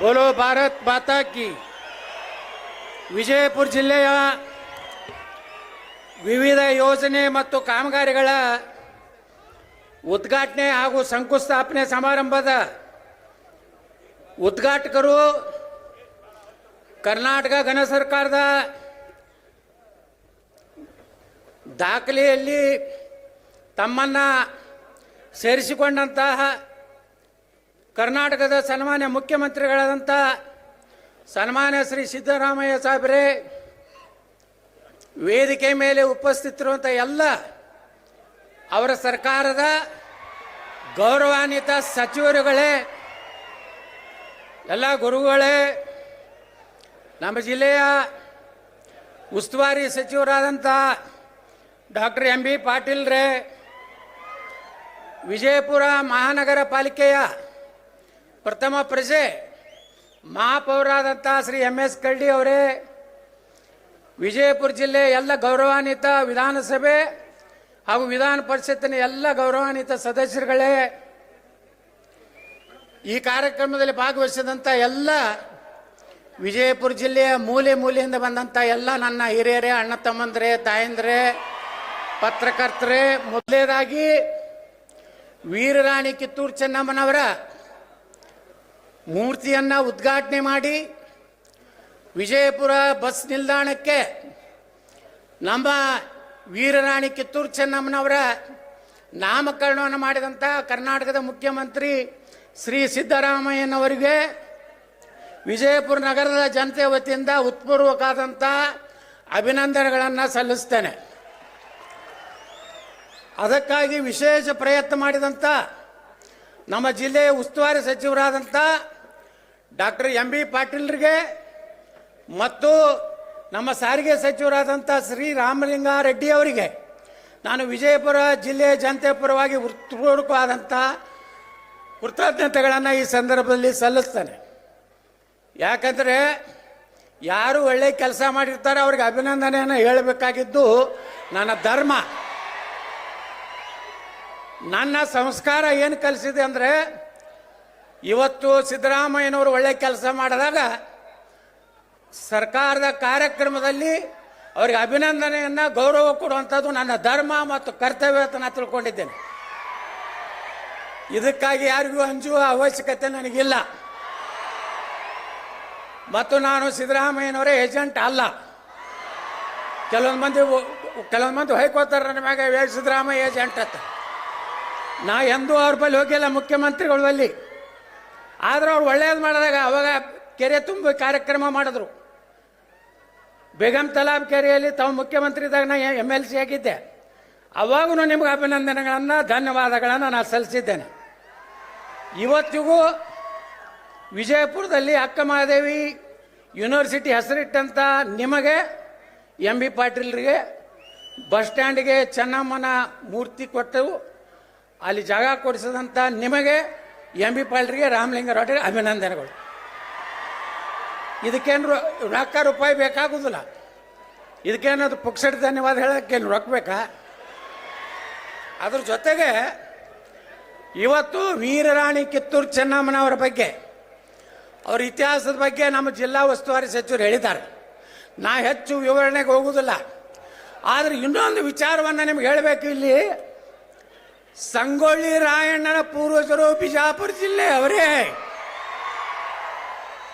ಬೋಲೋ ಭಾರತ್ ಮಾತಾ ಕಿ ವಿಜಯಪುರ ಜಿಲ್ಲೆಯ ವಿವಿಧ ಯೋಜನೆ ಮತ್ತು ಕಾಮಗಾರಿಗಳ ಉದ್ಘಾಟನೆ ಹಾಗೂ ಶಂಕುಸ್ಥಾಪನೆ ಸಮಾರಂಭದ ಉದ್ಘಾಟಕರು ಕರ್ನಾಟಕ ಘನ ಸರ್ಕಾರದ ದಾಖಲೆಯಲ್ಲಿ ತಮ್ಮನ್ನು ಸೇರಿಸಿಕೊಂಡಂತಹ ಕರ್ನಾಟಕದ ಸನ್ಮಾನ್ಯ ಮುಖ್ಯಮಂತ್ರಿಗಳಾದಂಥ ಸನ್ಮಾನ್ಯ ಶ್ರೀ ಸಿದ್ದರಾಮಯ್ಯ ಸಾಹೇಬ್ರೆ, ವೇದಿಕೆ ಮೇಲೆ ಉಪಸ್ಥಿತಿರುವಂಥ ಎಲ್ಲ ಅವರ ಸರ್ಕಾರದ ಗೌರವಾನ್ವಿತ ಸಚಿವರುಗಳೇ, ಎಲ್ಲ ಗುರುಗಳೇ, ನಮ್ಮ ಜಿಲ್ಲೆಯ ಉಸ್ತುವಾರಿ ಸಚಿವರಾದಂಥ ಡಾಕ್ಟರ್ ಎಂ ಬಿ ಪಾಟೀಲ್ರೇ, ವಿಜಯಪುರ ಮಹಾನಗರ ಪಾಲಿಕೆಯ ಪ್ರಥಮ ಪ್ರಜೆ ಮಹಾಪೌರಾದಂಥ ಶ್ರೀ ಎಂ ಎಸ್ ಕರಡಿ ಅವರೇ, ವಿಜಯಪುರ ಜಿಲ್ಲೆ ಎಲ್ಲ ಗೌರವಾನ್ವಿತ ವಿಧಾನಸಭೆ ಹಾಗೂ ವಿಧಾನ ಪರಿಷತ್ತಿನ ಎಲ್ಲ ಗೌರವಾನ್ವಿತ ಸದಸ್ಯರುಗಳೇ, ಈ ಕಾರ್ಯಕ್ರಮದಲ್ಲಿ ಭಾಗವಹಿಸಿದಂಥ ಎಲ್ಲ ವಿಜಯಪುರ ಜಿಲ್ಲೆಯ ಮೂಲೆ ಮೂಲೆಯಿಂದ ಬಂದಂಥ ಎಲ್ಲ ನನ್ನ ಹಿರಿಯರೇ, ಅಣ್ಣ ತಮ್ಮಂದ್ರೆ, ತಾಯಂದ್ರೆ, ಪತ್ರಕರ್ತರೇ, ಮೊದಲೇದಾಗಿ ವೀರರಾಣಿ ಕಿತ್ತೂರು ಚೆನ್ನಮ್ಮನವರ ಮೂರ್ತಿಯನ್ನ ಉದ್ಘಾಟನೆ ಮಾಡಿ ವಿಜಯಪುರ ಬಸ್ ನಿಲ್ದಾಣಕ್ಕೆ ನಮ್ಮ ವೀರರಾಣಿ ಕಿತ್ತೂರು ಚೆನ್ನಮ್ಮನವರ ನಾಮಕರಣವನ್ನು ಮಾಡಿದಂಥ ಕರ್ನಾಟಕದ ಮುಖ್ಯಮಂತ್ರಿ ಶ್ರೀ ಸಿದ್ದರಾಮಯ್ಯನವರಿಗೆ ವಿಜಯಪುರ ನಗರದ ಜನತೆ ವತಿಯಿಂದ ಉತ್ಪೂರ್ವಕಾದಂಥ ಅಭಿನಂದನೆಗಳನ್ನು ಸಲ್ಲಿಸ್ತೇನೆ. ಅದಕ್ಕಾಗಿ ವಿಶೇಷ ಪ್ರಯತ್ನ ಮಾಡಿದಂಥ ನಮ್ಮ ಜಿಲ್ಲೆಯ ಉಸ್ತುವಾರಿ ಸಚಿವರಾದಂಥ ಡಾಕ್ಟರ್ ಎಂ ಬಿ ಪಾಟೀಲ್ರಿಗೆ ಮತ್ತು ನಮ್ಮ ಸಾರಿಗೆ ಸಚಿವರಾದಂಥ ಶ್ರೀ ರಾಮಲಿಂಗಾರೆಡ್ಡಿ ಅವರಿಗೆ ನಾನು ವಿಜಯಪುರ ಜಿಲ್ಲೆಯ ಜನತೆ ಪರವಾಗಿ ಹೃತ್ಪೂರ್ವಕವಾದಂಥ ಕೃತಜ್ಞತೆಗಳನ್ನು ಈ ಸಂದರ್ಭದಲ್ಲಿ ಸಲ್ಲಿಸ್ತೇನೆ. ಯಾಕಂದರೆ ಯಾರು ಒಳ್ಳೆ ಕೆಲಸ ಮಾಡಿರ್ತಾರೆ ಅವ್ರಿಗೆ ಅಭಿನಂದನೆಯನ್ನು ಹೇಳಬೇಕಾಗಿದ್ದು ನನ್ನ ಧರ್ಮ. ನನ್ನ ಸಂಸ್ಕಾರ ಏನು ಕಲಿಸಿದೆ ಅಂದರೆ ಇವತ್ತು ಸಿದ್ದರಾಮಯ್ಯನವರು ಒಳ್ಳೆ ಕೆಲಸ ಮಾಡಿದಾಗ ಸರ್ಕಾರದ ಕಾರ್ಯಕ್ರಮದಲ್ಲಿ ಅವರಿಗೆ ಅಭಿನಂದನೆಯನ್ನು ಗೌರವ ಕೊಡುವಂಥದ್ದು ನನ್ನ ಧರ್ಮ ಮತ್ತು ಕರ್ತವ್ಯ ಅಂತ ನಾನು ತಿಳ್ಕೊಂಡಿದ್ದೇನೆ. ಇದಕ್ಕಾಗಿ ಯಾರಿಗೂ ಅಂಜುವ ಅವಶ್ಯಕತೆ ನನಗಿಲ್ಲ. ಮತ್ತು ನಾನು ಸಿದ್ದರಾಮಯ್ಯನವರೇ ಏಜೆಂಟ್ ಅಲ್ಲ. ಕೆಲವೊಂದು ಮಂದಿ ಕೆಲವೊಂದು ಮಂದಿ ಹೊಯ್ಕೋತಾರೆ ನನ್ನ ಮ್ಯಾಗ ಸಿದ್ದರಾಮಯ್ಯ ಏಜೆಂಟ್ ಅಂತ. ನಾ ಎಂದೂ ಅವ್ರ ಬಳಿ ಹೋಗಿಲ್ಲ, ಮುಖ್ಯಮಂತ್ರಿಗಳ ಬಳಿ ಆದ್ರೆ ಅವ್ರು ಒಳ್ಳೇದು ಮಾಡಿದಾಗ ಅವಾಗ ಕೆರೆ ತುಂಬ ಕಾರ್ಯಕ್ರಮ ಮಾಡಿದ್ರು. ಬೇಗಂ ತಲಾಬ್ ಕೆರೆಯಲ್ಲಿ ತಾವು ಮುಖ್ಯಮಂತ್ರಿ ಇದ್ದಾಗ ನಾ ಎಂ ಎಲ್ ಸಿ ಆಗಿದ್ದೆ. ಅವಾಗೂ ನಿಮ್ಗೆ ಅಭಿನಂದನೆಗಳನ್ನು, ಧನ್ಯವಾದಗಳನ್ನು ನಾನು ಸಲ್ಲಿಸಿದ್ದೇನೆ. ಇವತ್ತಿಗೂ ವಿಜಯಪುರದಲ್ಲಿ ಅಕ್ಕ ಮಹಾದೇವಿ ಯೂನಿವರ್ಸಿಟಿ ಹೆಸರಿಟ್ಟಂಥ ನಿಮಗೆ ಎಂ ಬಿ ಪಾಟೀಲ್ರಿಗೆ ಬಸ್ ಸ್ಟ್ಯಾಂಡಿಗೆ ಚೆನ್ನಮ್ಮನ ಮೂರ್ತಿ ಕೊಟ್ಟವು ಅಲ್ಲಿ ಜಾಗ ಕೊಡಿಸಿದಂಥ ನಿಮಗೆ ಎಂ ಬಿ ರಾಮಲಿಂಗ ರಾಮಲಿಂಗರಾವ್ರಿಗೆ ಅಭಿನಂದನೆಗಳು. ಇದಕ್ಕೇನು ರೊಕ್ಕ ರೂಪಾಯಿ ಬೇಕಾಗುದಿಲ್ಲ. ಇದಕ್ಕೇನದು ಪುಕ್ಸಟ್ ಧನ್ಯವಾದ ಹೇಳೋಕ್ಕೇನು ರೊಕ್ಕ ಬೇಕಾ? ಅದ್ರ ಜೊತೆಗೆ ಇವತ್ತು ವೀರರಾಣಿ ಕಿತ್ತೂರು ಚೆನ್ನಮ್ಮನವರ ಬಗ್ಗೆ, ಅವ್ರ ಇತಿಹಾಸದ ಬಗ್ಗೆ ನಮ್ಮ ಜಿಲ್ಲಾ ಉಸ್ತುವಾರಿ ಸಚಿವರು ಹೇಳಿದ್ದಾರೆ. ನಾ ಹೆಚ್ಚು ವಿವರಣೆಗೆ ಹೋಗುವುದಿಲ್ಲ ಆದರೆ ಇನ್ನೊಂದು ವಿಚಾರವನ್ನು ನಿಮ್ಗೆ ಹೇಳಬೇಕು ಇಲ್ಲಿ. ಸಂಗೊಳ್ಳಿ ರಾಯಣ್ಣನ ಪೂರ್ವಜರು ಬಿಜಾಪುರ ಜಿಲ್ಲೆ ಅವರೇ.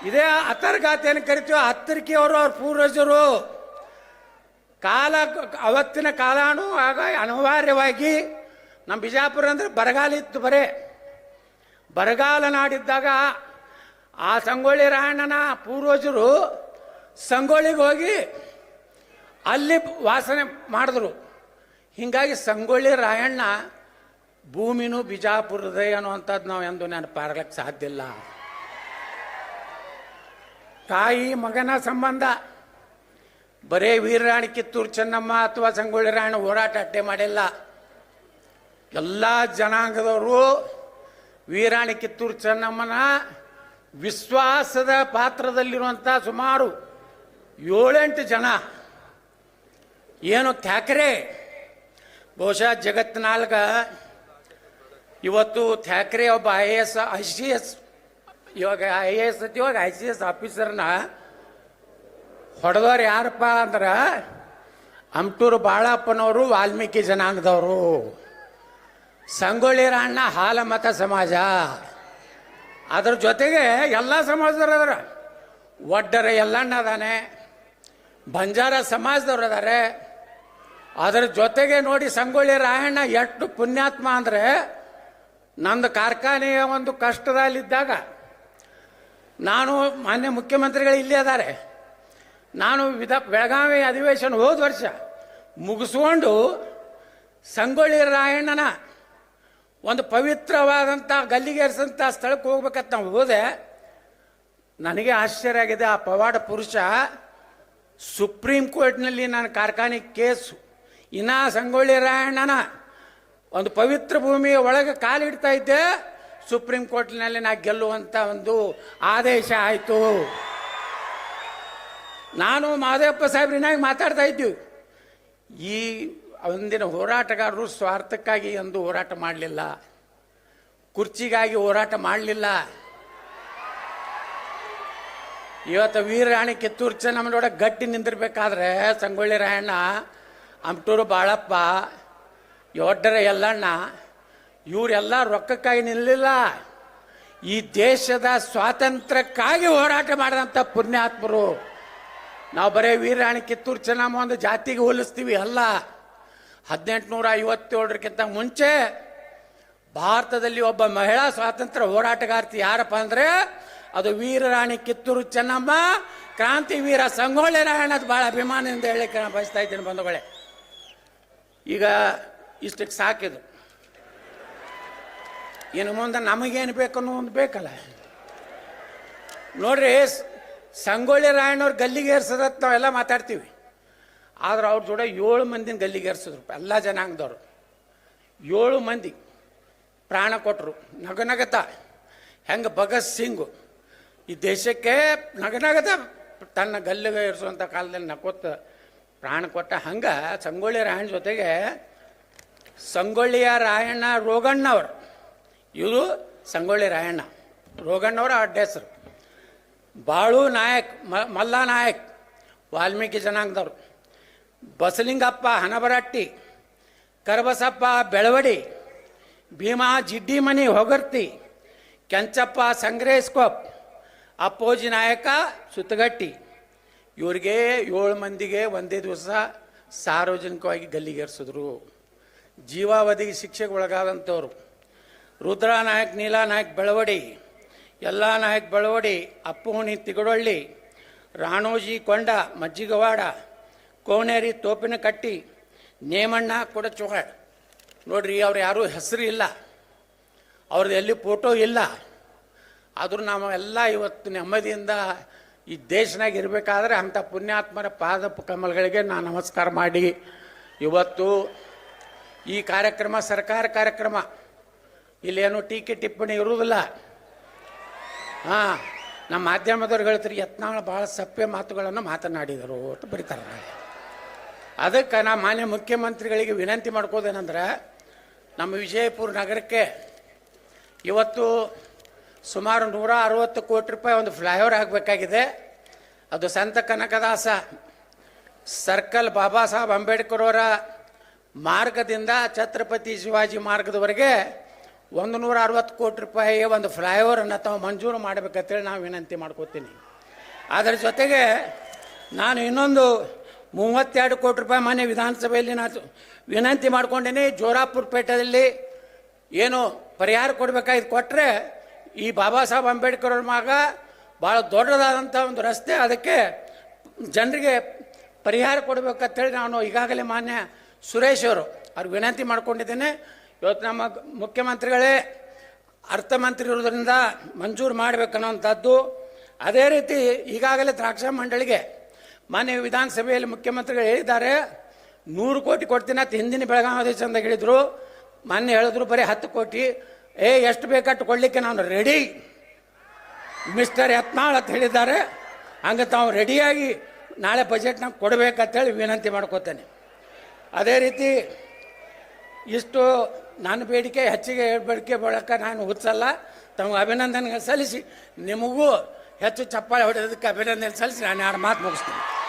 ಇದೇ ಅತರ್ಗಾತಿಯನ್ನು ಕರಿತೀವಿ ಹತ್ತರಿಕೆ ಅವರು ಅವ್ರ ಪೂರ್ವಜರು. ಕಾಲ, ಅವತ್ತಿನ ಕಾಲಾನು ಆಗ ಅನಿವಾರ್ಯವಾಗಿ ನಮ್ಮ ಬಿಜಾಪುರ ಅಂದ್ರೆ ಬರಗಾಲ ಇತ್ತು ಬರೇ. ಬರಗಾಲ ನಾಡಿದ್ದಾಗ ಆ ಸಂಗೊಳ್ಳಿ ರಾಯಣ್ಣನ ಪೂರ್ವಜರು ಸಂಗೊಳ್ಳಿಗೆ ಹೋಗಿ ಅಲ್ಲಿ ವಾಸನೆ ಮಾಡಿದ್ರು. ಹೀಗಾಗಿ ಸಂಗೊಳ್ಳಿ ರಾಯಣ್ಣ ಭೂಮಿನೂ ಬಿಜಾಪುರದೇ ಅನ್ನುವಂಥದ್ದು ನಾವು ಎಂದು ನೆನಪಾರ್ಲಿಕ್ಕೆ ಸಾಧ್ಯ ಇಲ್ಲ. ತಾಯಿ ಮಗನ ಸಂಬಂಧ. ಬರೇ ವೀರರಾಣಿ ಕಿತ್ತೂರು ಚೆನ್ನಮ್ಮ ಅಥವಾ ಸಂಗೊಳ್ಳಿ ರಾಯಣ್ಣ ಹೋರಾಟ ಅಟ್ಟೆ ಮಾಡಿಲ್ಲ. ಎಲ್ಲ ಜನಾಂಗದವರು ವೀರಾಣಿ ಕಿತ್ತೂರು ಚೆನ್ನಮ್ಮನ ವಿಶ್ವಾಸದ ಪಾತ್ರದಲ್ಲಿರುವಂಥ ಸುಮಾರು ಏಳೆಂಟು ಜನ. ಏನು ಥ್ಯಾಕ್ರೆ? ಬಹುಶಃ ಜಗತ್ತಿನಾಲ್ಗ ಇವತ್ತು ಥ್ಯಾಕ್ರೆ ಒಬ್ಬ I A S I C S, ಇವಾಗ ಐ ಎ ಎಸ್ ಇವಾಗ ಐ ಸಿ ಎಸ್ ಆಫೀಸರ್ನ ಹೊಡೆದವ್ರು ಯಾರಪ್ಪ ಅಂದ್ರೆ ಅಮ್ಟೂರು ಬಾಳಪ್ಪನವರು, ವಾಲ್ಮೀಕಿ ಜನಾಂಗದವರು. ಸಂಗೊಳ್ಳಿ ರಾಯಣ್ಣ ಹಾಲಮತ ಸಮಾಜ. ಅದ್ರ ಜೊತೆಗೆ ಎಲ್ಲ ಸಮಾಜದವ್ರು ಅದರ ಒಡ್ಡರ ಎಲ್ಲಣ್ಣ ಅದಾನೆ ಬಂಜಾರ ಸಮಾಜದವ್ರು ಅದಾರೆ ಅದರ ಜೊತೆಗೆ ನೋಡಿ ಸಂಗೊಳ್ಳಿ ರಾಯಣ್ಣ ಎಷ್ಟು ಪುಣ್ಯಾತ್ಮ ಅಂದರೆ ನಂದು ಕಾರ್ಖಾನೆಯ ಒಂದು ಕಷ್ಟದಲ್ಲಿದ್ದಾಗ ನಾನು ಮಾನ್ಯ ಮುಖ್ಯಮಂತ್ರಿಗಳು ಇಲ್ಲೇ ಅದಾರೆ ನಾನು ವಿಧ ಬೆಳಗಾವಿ ಅಧಿವೇಶನ ಹೋದ ವರ್ಷ ಮುಗಿಸ್ಕೊಂಡು ಸಂಗೊಳ್ಳಿ ರಾಯಣ್ಣನ ಒಂದು ಪವಿತ್ರವಾದಂಥ ಗಲ್ಲಿಗೇರಿಸಂಥ ಸ್ಥಳಕ್ಕೆ ಹೋಗ್ಬೇಕಂತ ನಾವು ಹೋದೆ. ನನಗೆ ಆಶ್ಚರ್ಯ ಆಗಿದೆ, ಆ ಪವಾಡ ಪುರುಷ ಸುಪ್ರೀಂ ಕೋರ್ಟ್ನಲ್ಲಿ ನಾನು ಕಾರ್ಖಾನೆ ಕೇಸು. ಇನ್ನ ಸಂಗೊಳ್ಳಿ ರಾಯಣ್ಣನ ಒಂದು ಪವಿತ್ರ ಭೂಮಿಯ ಒಳಗೆ ಕಾಲಿಡ್ತಾ ಇದ್ದೆ. ಸುಪ್ರೀಂ ಕೋರ್ಟ್ನಲ್ಲಿ ನಾ ಗೆಲ್ಲುವಂಥ ಒಂದು ಆದೇಶ ಆಯಿತು. ನಾನು ಮಾದೇವಪ್ಪ ಸಾಹೇಬ್ರಿನಾಗಿ ಮಾತಾಡ್ತಾ ಇದ್ದೀವಿ ಈ ಒಂದಿನ ಹೋರಾಟಗಾರರು ಸ್ವಾರ್ಥಕ್ಕಾಗಿ ಎಂದು ಹೋರಾಟ ಮಾಡಲಿಲ್ಲ. ಕುರ್ಚಿಗಾಗಿ ಹೋರಾಟ ಮಾಡಲಿಲ್ಲ. ಇವತ್ತು ವೀರರಾಣಿ ಕಿತ್ತೂರು ಚೆನ್ನಮ್ಮನೋಡ ಗಟ್ಟಿ ನಿಂದಿರ್ಬೇಕಾದ್ರೆ ಸಂಗೊಳ್ಳಿ ರಾಯಣ್ಣ, ಅಮ್ಟೂರು ಬಾಳಪ್ಪ ಯೊಡ್ಡರ ಎಲ್ಲಣ್ಣ ಇವರೆಲ್ಲ ರೊಕ್ಕಕ್ಕಾಗಿ ನಿಲ್ಲಲಿಲ್ಲ ಈ ದೇಶದ ಸ್ವಾತಂತ್ರ್ಯಕ್ಕಾಗಿ ಹೋರಾಟ ಮಾಡಿದಂಥ ಪುಣ್ಯಾತ್ಮರು. ನಾವು ಬರೀ ವೀರರಾಣಿ ಕಿತ್ತೂರು ಚೆನ್ನಮ್ಮ ಒಂದು ಜಾತಿಗೆ ಹೋಲಿಸ್ತೀವಿ, ಅಲ್ಲ. ಹದಿನೆಂಟುನೂರ ಐವತ್ತೇಳರಕ್ಕಿಂತ ಮುಂಚೆ ಭಾರತದಲ್ಲಿ ಒಬ್ಬ ಮಹಿಳಾ ಸ್ವಾತಂತ್ರ್ಯ ಹೋರಾಟಗಾರ್ತಿ ಯಾರಪ್ಪ ಅಂದರೆ, ಅದು ವೀರರಾಣಿ ಕಿತ್ತೂರು ಚೆನ್ನಮ್ಮ, ಕ್ರಾಂತಿ ವೀರ ಸಂಗೊಳ್ಳಿ ಅದು ಭಾಳ ಅಭಿಮಾನದಿಂದ ಹೇಳಲಿಕ್ಕೆ ನಾನು ಬಯಸ್ತಾ ಇದ್ದೀನಿ ಬಂಧುಗಳೇ. ಈಗ ಇಷ್ಟಕ್ಕೆ ಸಾಕಿದು ಇನ್ನು ಮುಂದೆ ನಮಗೇನು ಬೇಕು ಅನ್ನೋ ಒಂದು ಬೇಕಲ್ಲ. ನೋಡ್ರಿ ಸಂಗೊಳ್ಳಿ ರಾಯಣ್ಣವ್ರು ಗಲ್ಲಿಗೇರ್ಸದತ್ ನಾವೆಲ್ಲ ಮಾತಾಡ್ತೀವಿ. ಆದ್ರೆ ಅವ್ರ ಜೋಡ ಏಳು ಮಂದಿನ ಗಲ್ಲಿಗೇರ್ಸಿದ್ರು ಎಲ್ಲ ಜನಾಂಗದವರು. ಏಳು ಮಂದಿ ಪ್ರಾಣ ಕೊಟ್ಟರು ನಗನಗತ, ಹೆಂಗೆ ಭಗತ್ ಸಿಂಗು. ಈ ದೇಶಕ್ಕೆ ನಗನಗತ ತನ್ನ ಗಲ್ಲಿಗೆ ಕಾಲದಲ್ಲಿ ನಕೋತ ಪ್ರಾಣ ಕೊಟ್ಟ ಹಂಗೆ ಸಂಗೊಳ್ಳಿ ರಾಯಣ್ಣ ಜೊತೆಗೆ ಸಂಗೊಳ್ಳಿಯ ರಾಯಣ್ಣ ರೋಗಣ್ಣವರು. ಇವರು ಸಂಗೊಳ್ಳಿ ರಾಯಣ್ಣ. ರೋಗಣ್ಣವರ ಅಡ್ಡ ಹೆಸರು. ಬಾಳು ನಾಯಕ್, ಮ, ಮಲ್ಲ ನಾಯಕ್, ವಾಲ್ಮೀಕಿ ಜನಾಂಗದವರು. ಬಸಲಿಂಗಪ್ಪ ಹನಬರಟ್ಟಿ, ಕರಬಸಪ್ಪ ಬೆಳವಡಿ, ಭೀಮಾ ಜಿಡ್ಡಿಮನಿ ಹೊಗರ್ತಿ, ಕೆಂಚಪ್ಪ ಸಂಗ್ರೇಸ್ಕೋಪ್ ಅಪ್ಪೋಜಿ ನಾಯಕ ಸುತ್ತಗಟ್ಟಿ. ಇವ್ರಿಗೆ ಏಳು ಮಂದಿಗೆ ಒಂದೇ ದಿವಸ ಸಾರ್ವಜನಿಕವಾಗಿ ಗಲ್ಲಿಗೇರಿಸಿದ್ರು. ಜೀವಾವಧಿಗೆ ಶಿಕ್ಷೆಗೆ ಒಳಗಾದಂಥವ್ರು ರುದ್ರಾನಾಯಕ್ ನಾಯಕ್, ನೀಲಾ ನಾಯಕ್ ಬೆಳವಡಿ ಎಲ್ಲ ನಾಯಕ್ ಬೆಳವಡಿ ಅಪ್ಪುಹುಣಿ ತಿಗಡೊಳ್ಳಿ, ರಾಣೋಜಿ ಕೊಂಡ, ಮಜ್ಜಿಗವಾಡ ಕೋನೇರಿ ತೋಪಿನ ಕಟ್ಟಿ, ನೇಮಣ್ಣ ಕೂಡ ಕೊಡಚೋಳ ನೋಡ್ರಿ, ಅವ್ರು ಯಾರೂ ಹೆಸರು ಇಲ್ಲ. ಅವ್ರದ್ದು ಎಲ್ಲಿ ಫೋಟೋ ಇಲ್ಲ. ಆದರೂ ನಾವು ಎಲ್ಲ ಇವತ್ತು ನೆಮ್ಮದಿಯಿಂದ ಈ ದೇಶನಾಗ ಇರಬೇಕಾದ್ರೆ ಅಂಥ ಪುಣ್ಯಾತ್ಮರ ಪಾದ ಕಮಲಗಳಿಗೆ ನಾನು ನಮಸ್ಕಾರ ಮಾಡಿ. ಇವತ್ತು ಈ ಕಾರ್ಯಕ್ರಮ ಸರ್ಕಾರ ಕಾರ್ಯಕ್ರಮ. ಇಲ್ಲೇನು ಟೀಕೆ ಟಿಪ್ಪಣಿ ಇರುವುದಿಲ್ಲ. ಹಾಂ, ನಮ್ಮ ಮಾಧ್ಯಮದವ್ರು ಹೇಳ್ತಾರೆ, ಯತ್ನಾಳ ಭಾಳ ಸಪ್ಪೆ ಮಾತುಗಳನ್ನು ಮಾತನಾಡಿದರು ಅಂತ ಬರೀತಾರೆ ಅದಕ್ಕೆ ನಾ ಮಾನ್ಯ ಮುಖ್ಯಮಂತ್ರಿಗಳಿಗೆ ವಿನಂತಿ ಮಾಡ್ಕೋದೇನೆಂದ್ರೆ, ನಮ್ಮ ವಿಜಯಪುರ ನಗರಕ್ಕೆ ಇವತ್ತು ಸುಮಾರು ನೂರ ಅರವತ್ತು ಕೋಟಿ ರೂಪಾಯಿ ಒಂದು ಫ್ಲೈಓವರ್ ಆಗಬೇಕಾಗಿದೆ. ಅದು ಸಂತ ಕನಕದಾಸ, ಸರ್ಕಲ್ ಬಾಬಾ ಸಾಹೇಬ್ ಅಂಬೇಡ್ಕರ್ ಅವರ ಮಾರ್ಗದಿಂದ ಛತ್ರಪತಿ ಶಿವಾಜಿ ಮಾರ್ಗದವರೆಗೆ ಒಂದು ನೂರ ಅರವತ್ತು ಕೋಟಿ ರೂಪಾಯಿ ಒಂದು ಫ್ಲೈಓವರನ್ನು ತಾವು ಮಂಜೂರು ಮಾಡಬೇಕಂತೇಳಿ ನಾವು ವಿನಂತಿ ಮಾಡ್ಕೋತೀನಿ. ಅದರ ಜೊತೆಗೆ ನಾನು ಇನ್ನೊಂದು ಮೂವತ್ತೆರಡು ಕೋಟಿ ರೂಪಾಯಿ ಮಾನ್ಯ ವಿಧಾನಸಭೆಯಲ್ಲಿ ನಾನು ವಿನಂತಿ ಮಾಡ್ಕೊಂಡೇನೆ, ಜೋರಾಪುರ ಪೇಟೆಯಲ್ಲಿ ಏನು ಪರಿಹಾರ ಕೊಡಬೇಕಾಗಿದ್ದು ಕೊಟ್ಟರೆ ಈ ಬಾಬಾ ಸಾಹೇಬ್ ಅಂಬೇಡ್ಕರ್ ಅವ್ರ ಮಗ ಭಾಳ ದೊಡ್ಡದಾದಂಥ ಒಂದು ರಸ್ತೆ, ಅದಕ್ಕೆ ಜನರಿಗೆ ಪರಿಹಾರ ಕೊಡಬೇಕಂತೇಳಿ ನಾನು ಈಗಾಗಲೇ ಮಾನ್ಯ ಸುರೇಶ್ ಅವರು, ಅವ್ರಿಗೆ ವಿನಂತಿ ಮಾಡ್ಕೊಂಡಿದ್ದೇನೆ. ಇವತ್ತು ನಮ್ಮ ಮುಖ್ಯಮಂತ್ರಿಗಳೇ ಅರ್ಥಮಂತ್ರಿ ಇರೋದ್ರಿಂದ ಮಂಜೂರು ಮಾಡಬೇಕನ್ನೋಂಥದ್ದು. ಅದೇ ರೀತಿ ಈಗಾಗಲೇ ದ್ರಾಕ್ಷ ಮಂಡಳಿಗೆ ಮಾನ್ಯ ವಿಧಾನಸಭೆಯಲ್ಲಿ ಮುಖ್ಯಮಂತ್ರಿಗಳು ಹೇಳಿದ್ದಾರೆ, ನೂರು ಕೋಟಿ ಕೊಡ್ತೀನಿ ಅಂತ ಹಿಂದಿನ ಬೆಳಗಾವಿ ಚಂದ ಹೇಳಿದರು. ಮೊನ್ನೆ ಹೇಳಿದ್ರು ಬರೀ ಹತ್ತು ಕೋಟಿ. ಏ, ಎಷ್ಟು ಬೇಕಟ್ಟು ಕೊಡಲಿಕ್ಕೆ ನಾನು ರೆಡಿ. ಮಿಸ್ಟರ್ ಯತ್ನಾಳ್ ಅಂತ ಹೇಳಿದ್ದಾರೆ. ಹಂಗೆ ತಾವು ರೆಡಿಯಾಗಿ ನಾಳೆ ಬಜೆಟ್ನಾಗ ಕೊಡಬೇಕಂತೇಳಿ ವಿನಂತಿ ಮಾಡ್ಕೋತೇನೆ. ಅದೇ ರೀತಿ ಇಷ್ಟು ನನ್ನ ಬೇಡಿಕೆ ಹೆಚ್ಚಿಗೆ ಬೇಡಿಕೆ ಬಳಕ ನಾನು ಹುಚ್ಚಲ್ಲ. ತಮಗೆ ಅಭಿನಂದನೆಗಳು ಸಲ್ಲಿಸಿ. ನಿಮಗೂ ಹೆಚ್ಚು ಚಪ್ಪಾಳೆ ಹೊಡೆಯೋದಕ್ಕೆ ಅಭಿನಂದನೆ ಸಲ್ಲಿಸಿ. ನಾನು ಎರಡು ಮಾತು ಮುಗಿಸ್ತೀನಿ.